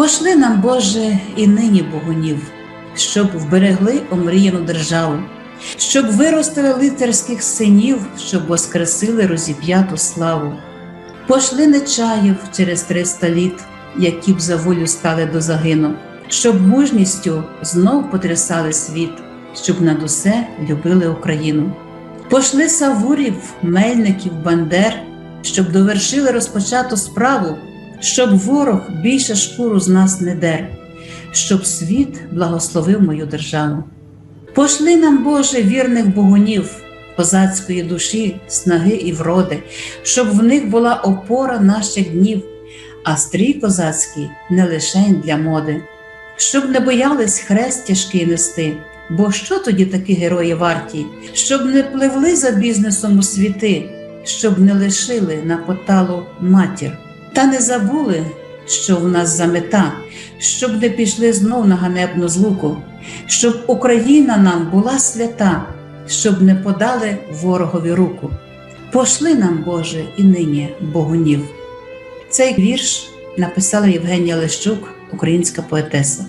Пошли нам, Боже, і нині богунів, щоб вберегли омріяну державу, щоб виростили лицарських синів, щоб воскресили розіп'яту славу. Пошли нечаїв через триста літ, які б за волю стали до загину, щоб мужністю знов потрясали світ, щоб над усе любили Україну. Пошли савурів, мельників, бандер, щоб довершили розпочату справу, щоб ворог більше шкуру з нас не дер, щоб світ благословив мою державу. Пошли нам, Боже, вірних богунів, козацької душі, снаги і вроди, щоб в них була опора наших днів, а стрій козацький не лишень для моди, щоб не боялись хрест тяжкий нести. Бо що тоді такі герої варті, щоб не пливли за бізнесом у світи, щоб не лишили на поталу матір, та не забули, що в нас за мета, щоб не пішли знов на ганебну злуку, щоб Україна нам була свята, щоб не подали ворогові руку. Пошли нам, Боже, і нині богунів. Цей вірш написала Євгенія Лещук, українська поетеса.